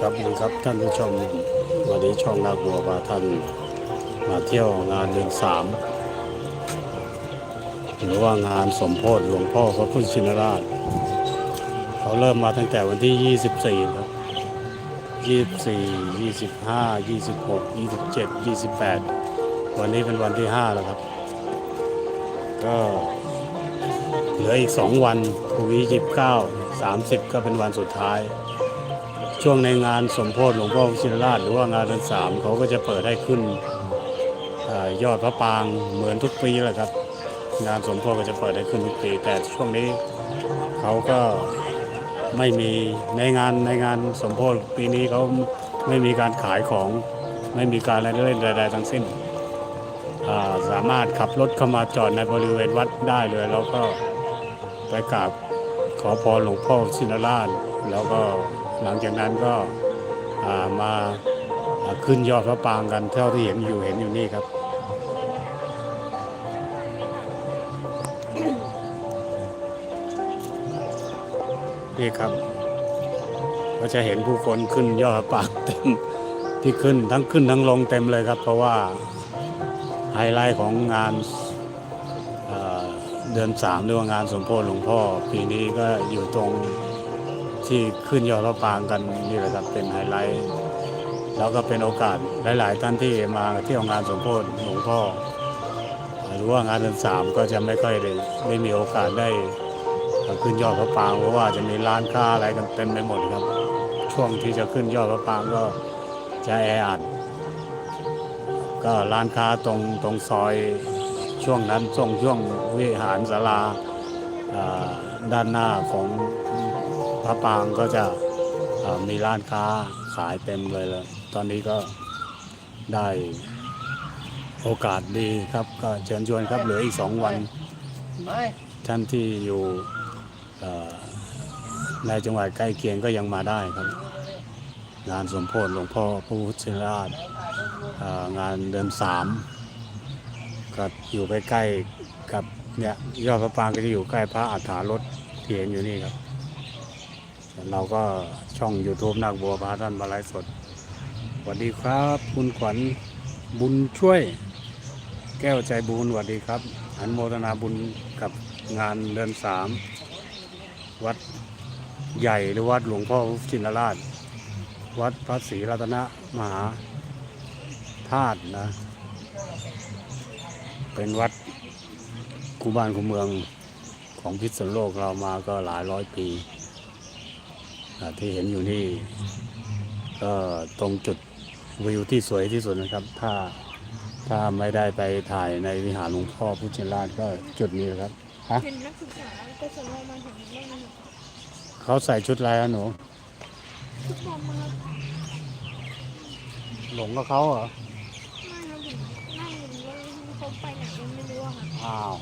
ครับดีครับท่านผู้ชมวันนี้ช่องนาบัวพาท่านมาเที่ยวงานเดือนสามหรือว่างานสมโพธิหลวงพ่อพระพุทธชินราช เขาเริ่มมาตั้งแต่วันที่ 24 ครับ 24 25 26 27 28 วันนี้เป็นวันที่ 5 แล้วครับ ก็เหลืออีก 2 วันพรุ่งนี้29 30 ก็เป็นวันสุดท้าย ช่วงในงานสมโพธิหลวงพ่อชินราชหรือว่างานเดือนสามเขาก็จะเปิดให้ขึ้นอยอดพระปางเหมือนทุกปีแหละครับ งานสมโพธิก็จะเปิดให้ขึ้นทุกปี แต่ช่วงนี้เขาก็ไม่มีในงานในงานสมโพธิปีนี้เขาไม่มีการขายของไม่มีการอะไรเล่นใดๆทั้งสิ้นสามารถขับรถเข้ามาจอดในบริเวณวัดได้เลย แล้วก็ไปกราบขอพรหลวงพ่อชินราชแล้วก็ หลังจากนั้นก็มาขึ้นยอดพระปางกันเท่าที่เห็นอยู่เห็นอยู่นี่ครับนี่ครับ ก็จะเห็นผู้คนขึ้นยอดพระปางเต็มที่ขึ้นทั้งขึ้นทั้งลงเต็มเลยครับ เพราะว่าไฮไลท์ของงานเอ่อเดือนสามหรือว่างานสมโพธิหลวงพ่อ ปีนี้ก็อยู่ตรง ที่ขึ้นยอดพระปางกันนี่แหละครับเป็นไฮไลท์แล้วก็เป็นโอกาสหลาย ๆ ท่านที่มาเที่ยวงานสมโพธิหลวงพ่อหรือว่างานเดือนสามก็จะไม่ค่อยได้ได้มีโอกาสได้ขึ้นยอดพระปางเพราะว่าจะมีร้านค้าอะไรกันเต็มไปหมดครับ ช่วงที่จะขึ้นยอดพระปางก็จะแออัดก็ร้านค้าตรงตรงซอยช่วงนั้นช่วงช่วงวิหารศาลาด้านหน้าของ ระปางก็จะมีร้านค้าขายเต็มเลยเลยตอนนี้ก็ได้โอกาสดีครับ ก็เชิญชวนครับเหลืออีกสองวันท่านที่อยู่ในจังหวัดใกล้เคียงก็ยังมาได้ครับ งานสมโพธิหลวงพ่อพระพุทธชินราชงานเดือนสามก็อยู่ใกล้ๆกับเนี่ยยอดพระปางก็จะอยู่ใกล้พระอัฏฐารถที่เห็นอยู่นี่ครับ เราก็ช่อง YouTube นักบัวพาท่านมาไลฟ์สดสวัสดีครับ คุณขวัญบุญช่วย แก้วใจบุญสวัสดีครับอันโมทนาบุญกับงานเดือนสามวัดใหญ่หรือวัดหลวงพ่อชินราช วัดพระศรีรัตนมหาธาตุนะ เป็นวัดคูบ้านคูเมืองของพิษณุโลกเรามาก็หลายร้อยปี ที่เห็นอยู่นี่ก็ตรงจุดวิวที่สวยที่สุดนะครับ ถ้าถ้าไม่ได้ไปถ่ายในวิหารหลวงพ่อพุทธชินราชก็จุดนี้นะครับฮะเป็นนักศึกษาก็จะลงมาถึงเรื่องนี้เขาใส่ชุดอะไรอะหนูทุกคนมาครับหลงกับเขาเหรอไม่ครับผมนั่งอยู่ว่าเขาไปไหนก็ไม่รู้อะครับอ้าว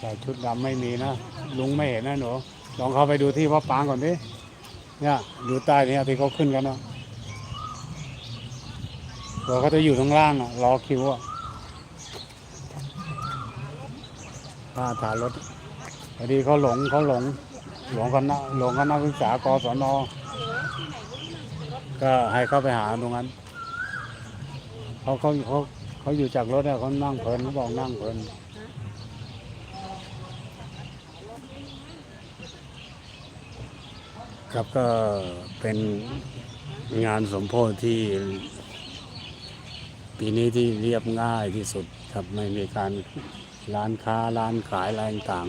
ใส่ชุดดำไม่มีนะลุงไม่เห็นนะหนูลองเข้าไปดูที่พระปางก่อนดิ เนี่ยดูใต้นี้ที่เขาขึ้นกันนะเดี๋ยวเขาจะอยู่ข้างล่างอะรอคิวอะป้าถ่ายรถพอดีเขาหลงเขาหลงหลงคณะหลงคณะศึกษากศนก็ให้เข้าไปหาตรงนั้นเขาเขาเขาเขาอยู่จากรถเนี่ยเขานั่งเพลินเขาบอกนั่งเพลิน ครับก็เป็นงานสมโพธิที่ ปีนี้ที่เรียบง่ายที่สุดครับไม่มีการร้านค้าร้านขายอะไรต่าง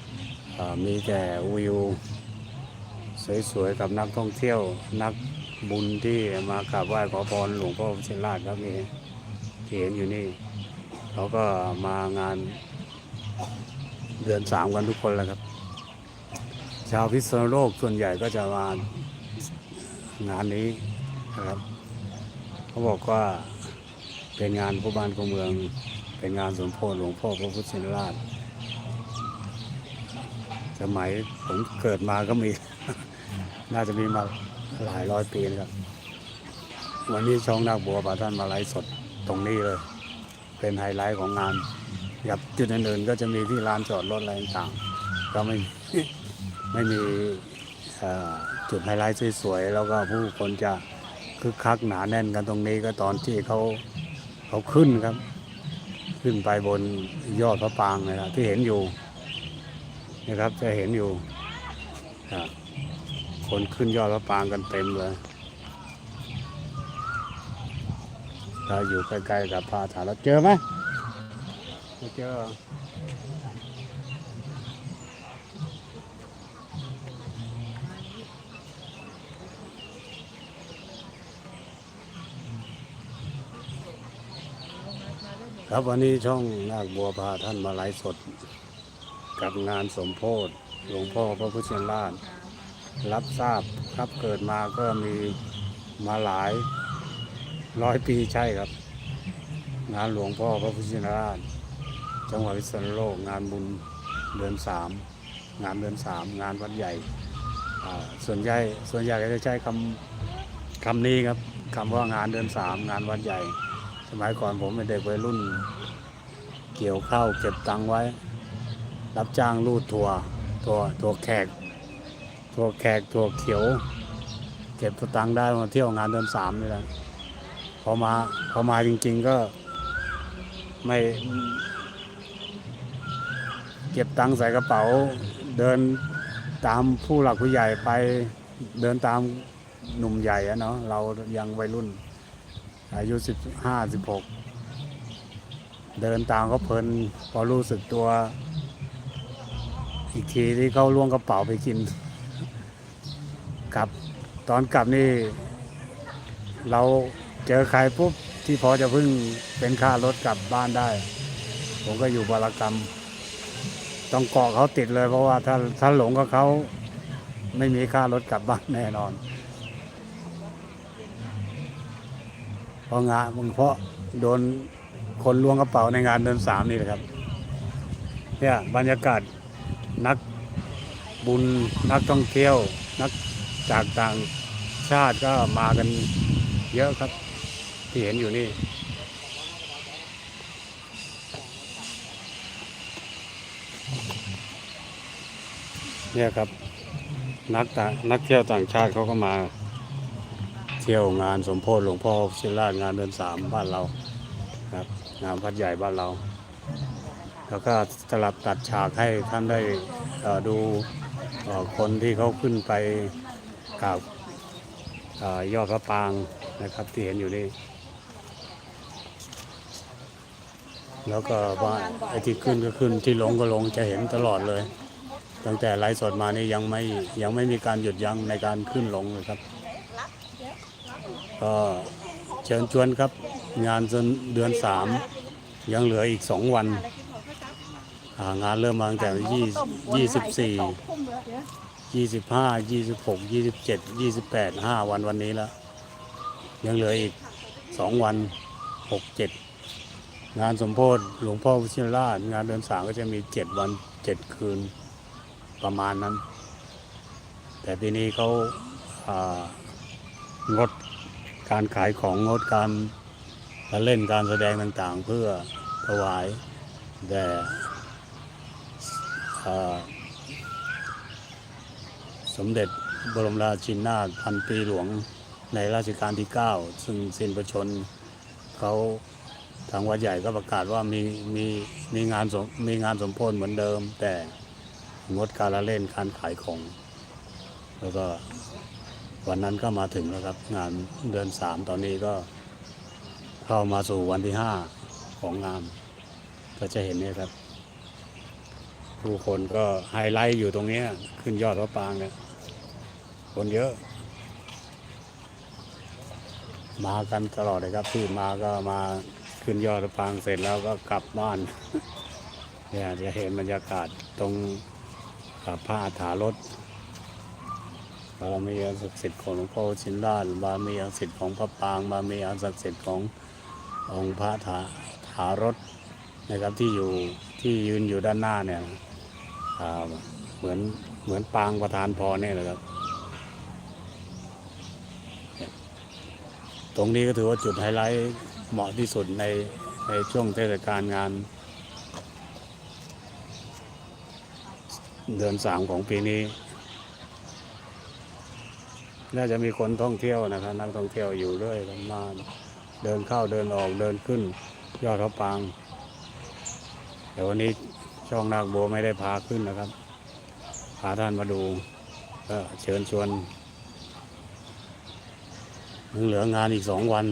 ๆมีแต่วิว สวยๆกับนักท่องเที่ยวนักบุญที่มากราบไหว้ขอพรหลวงพ่อเชนราชครับนี่ที่เห็นอยู่นี่ เขาก็มางานเดือนสามกันทุกคนแล้วครับ ชาวพิษณุโลกส่วนใหญ่ก็จะมางานนี้นะครับ เขาบอกว่าเป็นงานผู้บ้านผู้เมือง เป็นงานสมโพธิหลวงพ่อพระพุทธชินราช สมัยผมเกิดมาก็มี น่าจะมีมาหลายร้อยปีนะครับวันนี้ช่องนักบัวพาท่านมาไลฟ์สดตรงนี้เลย เป็นไฮไลท์ของงานกับจุดอื่นๆก็จะมีที่ลานจอดรถอะไรต่างก็ไม่ ไม่มีจุดไฮไลท์สวยๆแล้วก็ผู้คนจะคึกคักหนาแน่นกันตรงนี้ก็ตอนที่เขาเขาขึ้นครับ ขึ้นไปบนยอดพระปางนะครับที่เห็นอยู่นะครับจะเห็นอยู่คนขึ้นยอดพระปางกันเต็มเลยเราอยู่ใกล้ๆกับพระฐานเราเจอไหมไม่เจอ ครับวันนี้ช่องนาคบัวพาท่านมาไลฟ์สด กับงานสมโพธิหลวงพ่อพระพุทธชินราชรับทราบครับเกิดมาก็มีมาหลายร้อยปีใช่ครับ งานหลวงพ่อพระพุทธชินราชจังหวัดพิษณุโลกงานบุญเดือนสามงานเดือนสามงานวัดใหญ่ส่วนใหญ่ส่วนใหญ่ก็จะใช้คำคำนี้ครับคำว่างานเดือนสามงานวัดใหญ่ สมัยก่อนผมเป็นเด็กวัยรุ่น เกี่ยวข้าวเก็บตังไว้ รับจ้างรูดถั่วถั่วถั่วแขกถั่วแขกถั่วเขียว เก็บตังได้มาเที่ยวงานเดือนสามนี่แหละพอมาพอมาจริง ๆก็ไม่ เก็บตังใส่กระเป๋า เดินตามผู้หลักผู้ใหญ่ไปเดินตามหนุ่มใหญ่อะเนาะเรายังวัยรุ่น อายุสิบห้าสิบหกเดินตามเขาเพลินพอรู้สึกตัว อีกทีที่เขาล่วงกระเป๋าไปกินกลับตอนกลับนี่ เราเจอใครปุ๊บที่พอจะพึ่งเป็นค่ารถกลับบ้านได้ ผมก็อยู่บารกรรม ต้องเกาะเขาติดเลยเพราะว่าถ้าถ้าหลงกับเขาไม่มีค่ารถกลับบ้านแน่นอน เพราะงานมึงเพราะโดนคนล้วงกระเป๋าในงานเดินสามนี่แหละครับเนี่ยบรรยากาศนักบุญนักท่องเที่ยว นักจากต่างชาติก็มากันเยอะครับ ที่เห็นอยู่นี่เนี่ยครับนักต่างนักเที่ยวต่างชาติเขาก็มา เที่ยวงานสมโพธิหลวงพ่อชินรางานเดือนสามบ้านเราครับงานพัดใหญ่บ้านเรา แล้วก็สลับตัดฉากให้ท่านได้ดูคนที่เขาขึ้นไปกราบยอดพระปางนะครับที่เห็นอยู่นี่แล้วก็ว่าไอ้ที่ขึ้นก็ขึ้นที่ลงก็ลงจะเห็นตลอดเลย ตั้งแต่ไลฟ์สดมานี่ยังไม่ยังไม่มีการหยุดยั้งในการขึ้นลงเลยครับ ก็เชิญชวนครับ งานจนเดือนสามยังเหลืออีกสองวันอ่างานเริ่มมาตั้งแต่ยี่ยี่สิบสี่ยี่สิบห้ายี่สิบหกยี่สิบเจ็ดยี่สิบแปดห้าวันวันนี้แล้วยังเหลืออีกสองวันหกเจ็ดงานสมโพธิหลวงพ่อวชิรราช งานเดือนสามก็จะมีเจ็ดวันเจ็ดคืนประมาณนั้น แต่ปีนี้เขาางด การขายของงดการเล่นการแสดงต่างๆ เพื่อถวายแด่สมเด็จบรมราชินีนาถพันปีหลวงในรัชกาลที่ 9 ซึ่งสิ้นประชนเขาทางวัดใหญ่ก็ประกาศว่ามีมีมีงานสมมีงานสมโพธิเหมือนเดิม แต่งดการละเล่นการขายของ แล้วก็ วันนั้นก็มาถึงแล้วครับ งานเดือนสามตอนนี้ก็ เข้ามาสู่วันที่ห้าของงานก็จะเห็นเนี่ยครับ ผู้คนก็ไฮไลท์อยู่ตรงนี้ขึ้นยอดพระปางเนี่ยคนเยอะ มากันตลอดเลยครับที่มาก็มาขึ้นยอดพระปางเสร็จแล้วก็กลับบ้านเนี่ยจะเห็นบรรยากาศตรงกับพระอาถารถ บารมีอันศักดิ์สิทธิ์ของหลวงพ่อชินราชบารมีอันศักดิ์สิทธิ์ของพระปางบารมีอันศักดิ์สิทธิ์ขององค์พระถาถารถนะครับที่อยู่ที่ยืนอยู่ด้านหน้าเนี่ยเหมือนเหมือนปางประธานพรเนี่ยแหละครับ ตรงนี้ก็ถือว่าจุดไฮไลท์เหมาะที่สุดในในช่วงเทศกาลงาน เดือนสามของปีนี้ น่าจะมีคนท่องเที่ยวนะครับ นักท่องเที่ยวอยู่เรื่อยมาเดินเข้าเดินออกเดินขึ้น ยอดพระปางเดี๋ยววันนี้ช่องนาคบัวไม่ได้พาขึ้นนะครับพาท่านมาดูก็เชิญชวนยังเหลืองานอีกสองวัน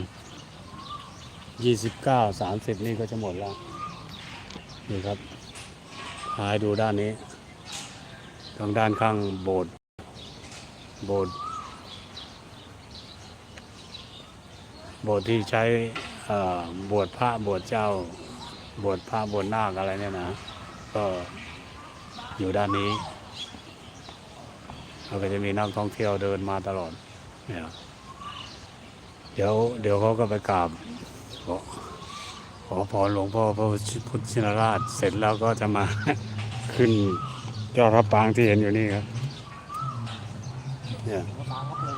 ยี่สิบเก้าสามสิบนี่ก็จะหมดแล้ว นี่ครับพาดูด้านนี้ ทางด้านข้างโบสถ์โบสถ์ บสถ์ที่ใช้บวชพระบวชเจ้า บวชพระบวชนาคอะไรเนี่ยนะ ก็อยู่ด้านนี้แล้วก็จะมีนักท่องเที่ยวเดินมาตลอดเนี่ยเดี๋ยวเดี๋ยวเขาก็ไปกราบขอขอพรหลวงพ่อพระพุทธชินราช เสร็จแล้วก็จะมาขึ้นยอดพระปรางที่เห็นอยู่นี่ครับเนี่ย กระป๋าเหรอ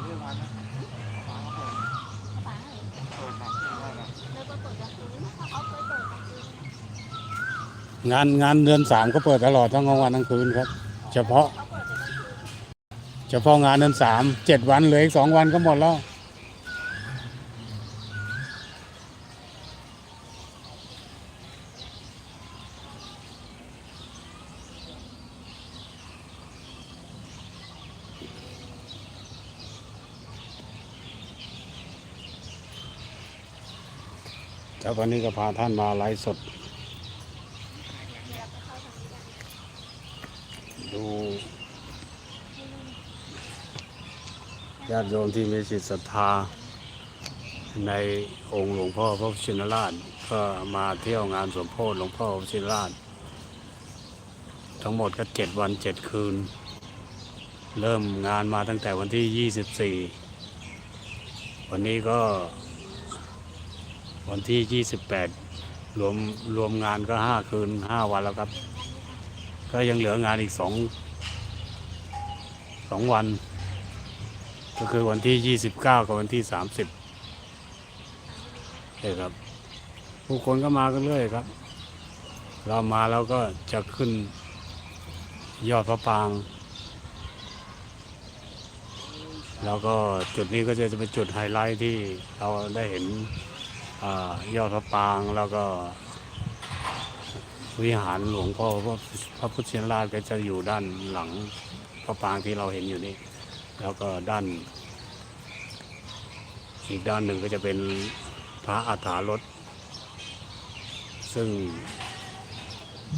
แล้วก็เปิดกลางคืนเขาเคยเปิดกลางคืน งานงานเดือนสามก็เปิดตลอดทั้งกลางวันทั้งคืนครับ เฉพาะ เฉพาะงานเดือนสามเจ็ดวันเหลืออีกสองวันก็หมดแล้ว แล้ววันนี้ก็พาท่านมาไลฟ์สด ญาติโยมที่มีจิตศรัทธา ในองค์หลวงพ่อพระชินราชก็มาเที่ยวงานสมโพธิหลวงพ่อพระชินราช ทั้งหมดก็เจ็ดวันเจ็ดคืน เริ่มงานมาตั้งแต่วันที่ยี่สิบสี่วันนี้ก็ วันที่ยี่สิบแปดรวมรวมงานก็ห้าคืนห้าวันแล้วครับ ก็ยังเหลืองานอีกสองสองวัน ก็คือวันที่ยี่สิบเก้ากับวันที่สามสิบใช่ครับผู้คนก็มากันเรื่อยครับ เรามาแล้วก็จะขึ้นยอดพระปาง แล้วก็จุดนี้ก็จะเป็นจุดไฮไลท์ที่เราได้เห็นอยอดพระปางแล้วก็วิหารหลวงพ่อพระพระพุทธชินราชก็จะอยู่ด้านหลังพระปางที่เราเห็นอยู่นี่ แล้วก็ด้าน อีกด้านหนึ่งก็จะเป็นพระอัฐารถซึ่ง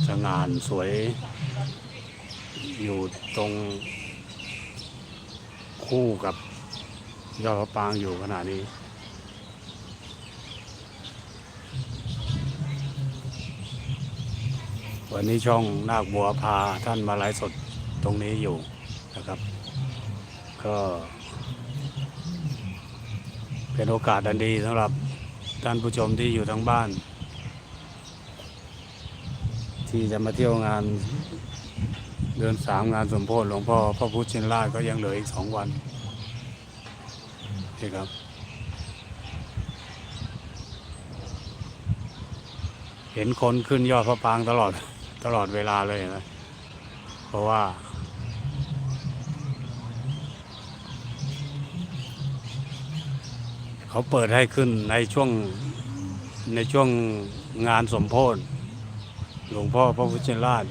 สง่านสวยอยู่ตรงคู่กับยอดพระปางอยู่ขณะนี้ วันนี้ช่องนาคบัวพาท่านมาไลฟ์สดตรงนี้อยู่นะครับ ก็ เป็นโอกาสอันดีสำหรับท่านผู้ชมที่อยู่ทางบ้าน ที่จะมาเที่ยวงานเดือนสามงานสมโพธิหลวงพ่อพระพุทธชินราชก็ยังเหลืออีกสองวันนี่ครับ เห็นคนขึ้นยอดพระปางตลอดตลอดเวลาเลยนะ เพราะว่า เขาเปิดให้ขึ้นในช่วงในช่วงงานสมโพธิหลวงพ่อพระพุทธชินราช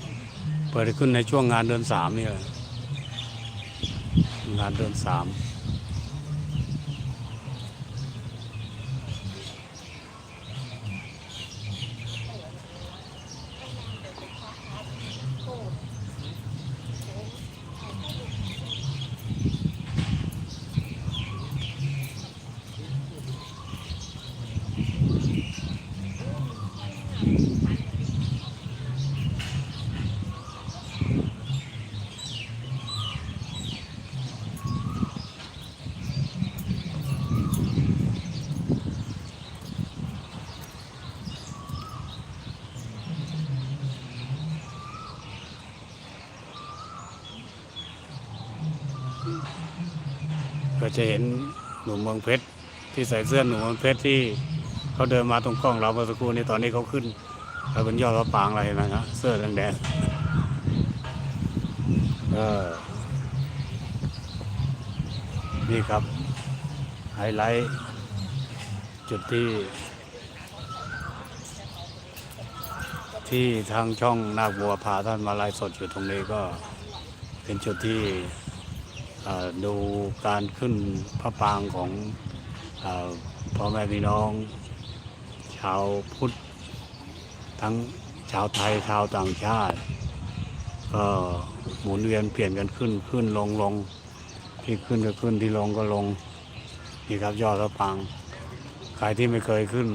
เปิดขึ้นในช่วงงานเดือนสามนี่แหละงานเดือนสาม จะเห็นหนุ่มเมืองเพชรที่ใส่เสื้อหนุ่มเมืองเพชรที่เขาเดินมาตรงกล้องเราเมื่อสักครู่นี้ตอนนี้เขาขึ้นไปบนยอดพระปางอะไรนะฮะเสื้อแดงๆก็นี่ครับไฮไลท์จุดที่ ที่ทางช่องนาคบัวพาท่านมาไลฟ์สดอยู่ตรงนี้ก็เป็นจุดที่ ดูการขึ้นพระปางของอพ่อแม่พี่น้อง ชาวพุทธ ทั้งชาวไทยชาวต่างชาติ ก็หมุนเวียนเปลี่ยนกันขึ้นขึ้นลงลงที่ขึ้นก็ขึ้นที่ลงก็ลงนี่ครับยอดพระปางใครที่ไม่เคยขึ้น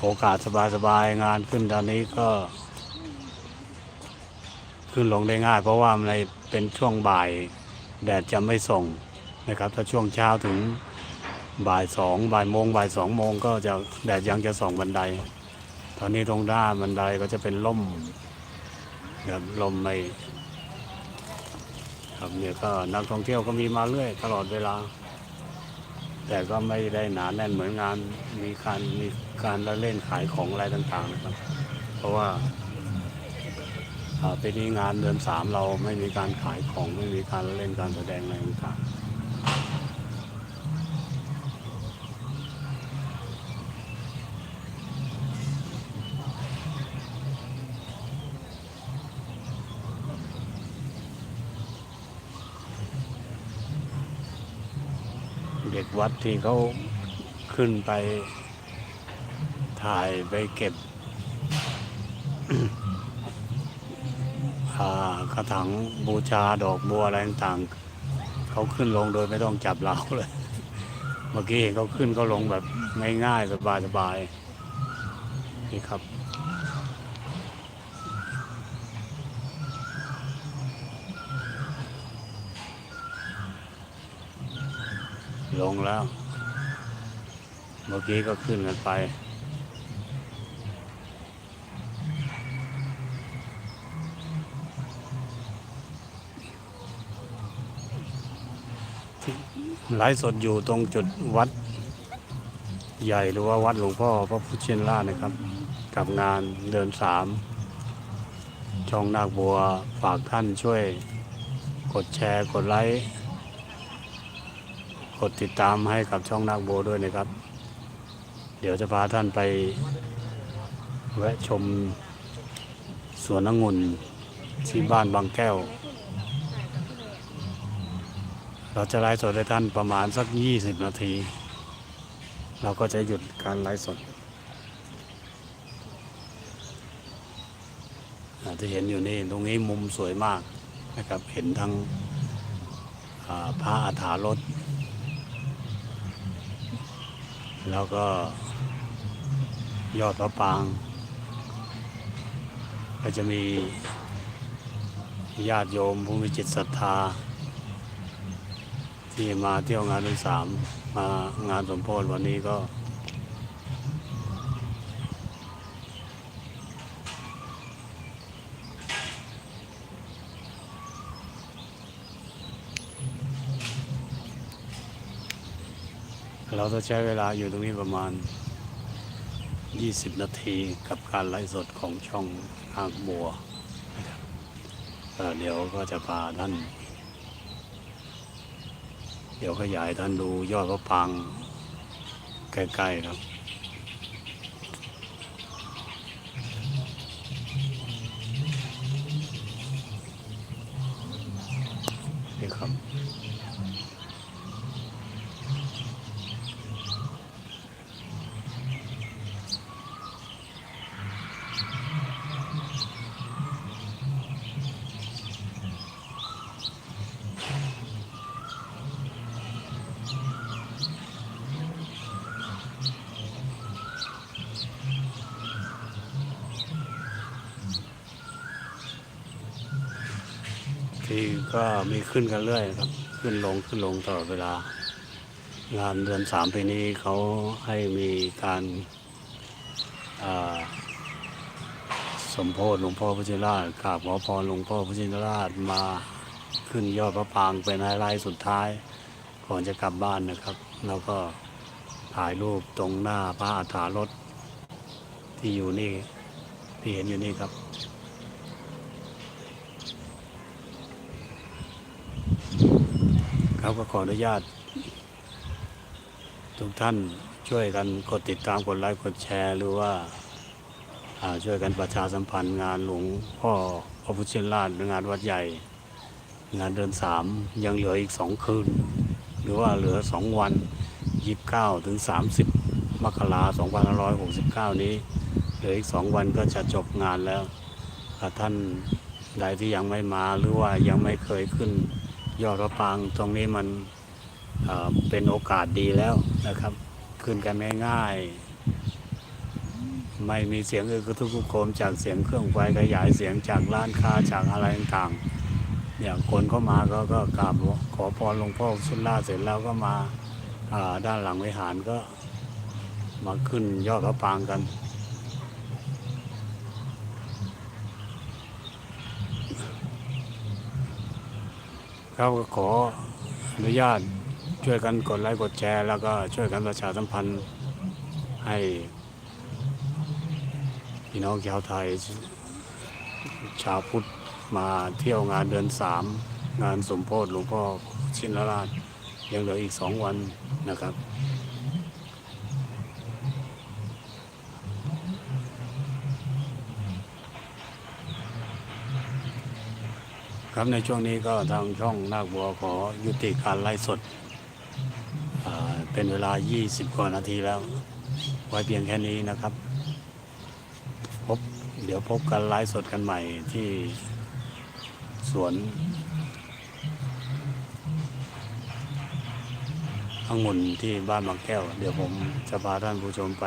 โอกาสสบายๆงานขึ้นตอนนี้ก็ ขึ้นลงได้ง่าย เพราะว่าใน เป็นช่วงบ่ายแดดจะไม่ส่งนะครับ ถ้าช่วงเช้าถึงบ่ายสองบ่ายโมงบ่ายสองโมงก็จะแดดยังจะส่องบันได ตอนนี้ตรงด้านบันไดก็จะเป็นล่มแบบลมไม่ครับเนี่ยก็นักท่องเที่ยวก็มีมาเรื่อยตลอดเวลา แต่ก็ไม่ได้หนาแน่นเหมือนงานมีการมีการละเล่นขายของอะไรต่างๆนะครับ เพราะว่า ปีนี้งานเดือนสามเราไม่มีการขายของไม่มีการเล่นการแสดงอะไรต่างเด็กวัดที่เขาขึ้นไปถ่ายไปเก็บ อ่า กระถางบูชาดอกบัวอะไรต่างๆเขาขึ้นลงโดยไม่ต้องจับเราเลย เมื่อกี้เห็นเขาขึ้นเขาลงแบบง่ายๆสบายๆนี่ครับลงแล้ว เมื่อกี้ก็ขึ้นกันไป ไลฟ์สดอยู่ตรงจุดวัดใหญ่หรือว่าวัดหลวงพ่อพระพุทธเชินราชนะครับ กับงานเดินสามช่องนาคบัวฝากท่านช่วย กดแชร์กดไลค์กดติดตามให้กับช่องนาคบัวด้วยนะครับ เดี๋ยวจะพาท่านไปแวะชมสวนองุ่นที่บ้านบางแก้ว เราจะไลฟ์สดให้ท่านประมาณสัก 20 นาที เราก็จะหยุดการไลฟ์สดที่เห็นอยู่นี่ตรงนี้มุมสวยมากนะครับ เห็นทั้งพระอาถารถ แล้วก็ยอดพระปาง ก็จะมีญาติโยมผู้มีจิตศรัทธา ที่มาเที่ยวงานที่สามมางานสมโพธิวันนี้ก็เราจะใช้เวลาอยู่ตรงนี้ประมาณ 20 นาทีกับการไลฟ์สดของช่องอางบัวนะครับเอ่เดี๋ยวก็จะพาท่าน ดี๋ยวขยายท่านดูยอดพระปางใกล้ๆครับ ที่ก็มีขึ้นกันเรื่อยครับ ขึ้นลงขึ้นลงตลอดเวลา งานเดือนสามปีนี้เขาให้มีการาสมโพธิหลวงพ่อพระจินราชกราบขอพรหลวงพ่อพระจินราชมาขึ้นยอดพระปางเป็นไฮไลท์สุดท้าย ก่อนจะกลับบ้านนะครับ แล้วก็ถ่ายรูปตรงหน้าพระอาถารถที่อยู่นี่ที่เห็นอยู่นี่ครับ ครับ ก็ขออนุญาต ทุกท่านช่วยกันกดติดตามกดไลค์กดแชร์ หรือว่าช่วยกันประชาสัมพันธ์งานหลวงพ่อพระพุทธชินราชหรืองานวัดใหญ่ งานเดือนสามยังเหลืออีกสองคืน หรือว่าเหลือสองวันยี่สิบเก้าถึงสามสิบมกราสองพันร้อยหกสิบเก้านี้เหลืออีกสองวันก็จะจบงานแล้วถ้าท่านใดที่ยังไม่มาหรือว่ายังไม่เคยขึ้น ยอดพระปางตรงนี้มันเป็นโอกาสดีแล้วนะครับ ขึ้นกันง่ายๆไม่มีเสียงอือกระทุกทุกโคมจากเสียงเครื่องไฟขยายเสียงจากร้านค้าจากอะไรต่างๆเนี่ยคนเข้ามาก็ก็กราบขอพรหลวงพ่อสุนล่าเสร็จแล้วก็มาาด้านหลังวิหารก็มาขึ้นยอดพระปางกัน ครับก็ขออนุญาตช่วยกันกดไลค์กดแชร์ แล้วก็ช่วยกันประชาสัมพันธ์ให้พี่น้องชาวไทย ชาวพุทธมาเที่ยวงานเดือนสามงานสมโพธิหลวงพ่อชินราช ยังเหลืออีกสองวันนะครับ ครับในช่วงนี้ก็ทางช่องนาคบัวขอยุติการไลฟ์สด เป็นเวลา 20 กว่านาทีแล้ว ไว้เพียงแค่นี้นะครับ พบเดี๋ยวพบกันไลฟ์สดกันใหม่ที่สวนองุ่นที่บ้านบางแก้ว เดี๋ยวผมจะพาท่านผู้ชมไป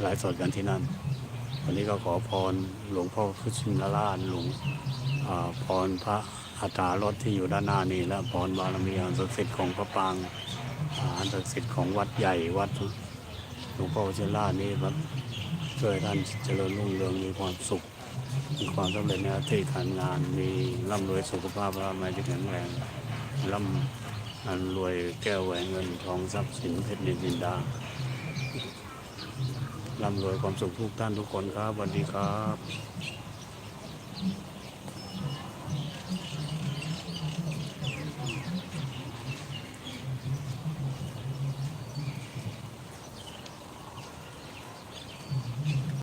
ไลฟ์สดกันที่นั่น วันนี้ก็ขอพรหลวงพ่อพุทธชินราชหลวง พรพระอัตรารถที่อยู่ด้านหน้านี้และพรบารมีอันศักดิ์สิทธิ์ของพระปางอันศักดิ์สิทธิ์ของวัดใหญ่วัดหลวงพ่อเชลานี้ครับช่วยท่านเจริญรุ่งเรืองมีความสุข มีความสำเร็จในหน้าที่การงานมีร่ำรวยสุขภาพร่ำรวยที่แข็งแรงร่ำอันรวยแก้วแหวนเงินทองทรัพย์สินเพชรนินจินดาร่ำรวยความสุขทุกท่านทุกคนครับสวัสดีครับ